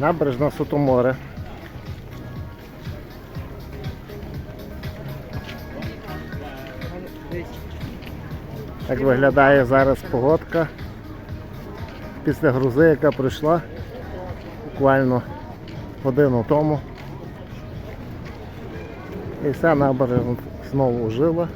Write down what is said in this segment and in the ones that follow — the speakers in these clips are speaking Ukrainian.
Набережна Сотоморе. Так виглядає зараз погодка після грузи, яка прийшла буквально годину тому. І вся набережна знову ожила.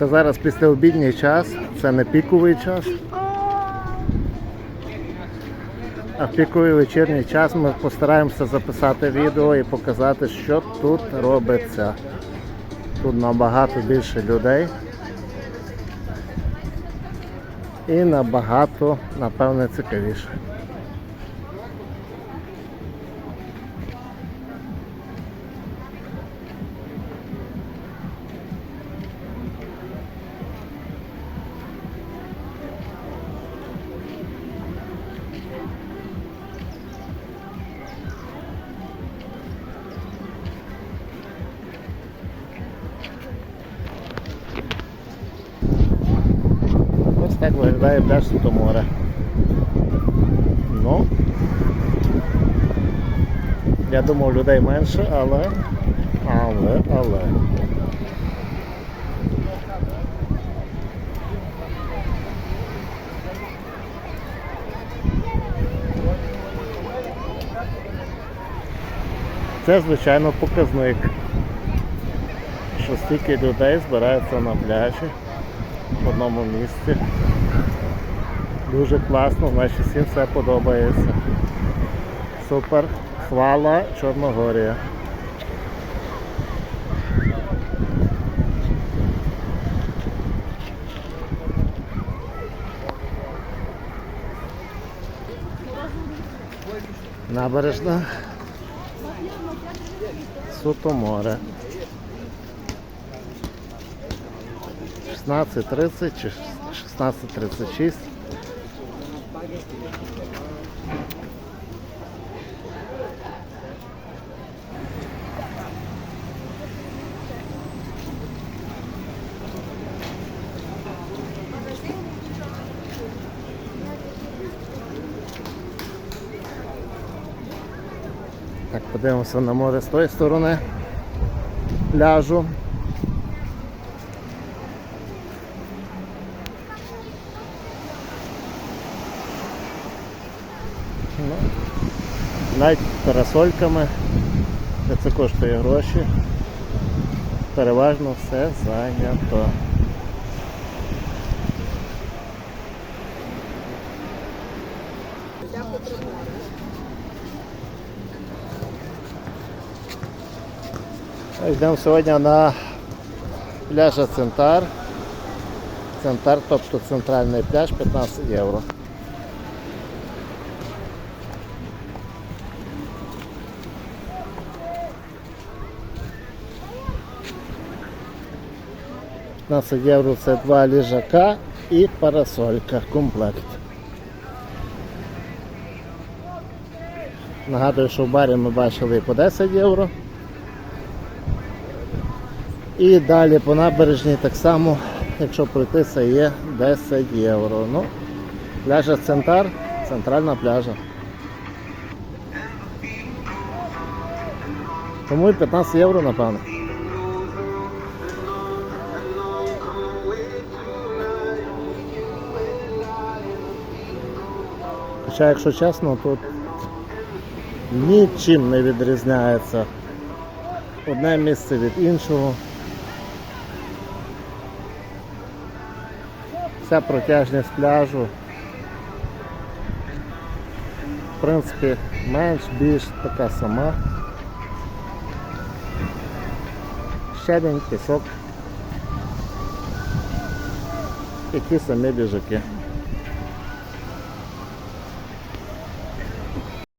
Це зараз післяобідній час, це не піковий час. А в піковий вечірній час ми постараємося записати відео і показати, що тут робиться. Тут набагато більше людей. І набагато, напевне, цікавіше. Так виглядає пляж Сутоморе. Ну, я думав людей менше, але, але, але. Це, звичайно, показник, що стільки людей збирається на пляжі в одному місці. Дуже класно, значить всім все подобається. Супер. Хвала Чорногорія. Набережна. Сутоморе. 16.30 чи 16.36. Так, подивимося на море з тої сторони пляжу. Ну, навіть парасольками, це коштує гроші. Переважно все зайнято. Йдемо сьогодні на пляжа Центар. Центар, тобто центральний пляж 15 євро. – 15 євро це два ліжака і парасолька комплект. Нагадую, що в барі ми бачили по 10 євро. І далі по набережній так само, якщо пройтися, є 10 євро. Ну, пляжа Центар, центральна пляжа. Тому і 15 євро, напевно. Хоча, якщо чесно, тут нічим не відрізняється одне місце від іншого. Вся протяжність пляжу. В принципі, менш більш така сама. Щебінь, пісок. І ті самі біжаки.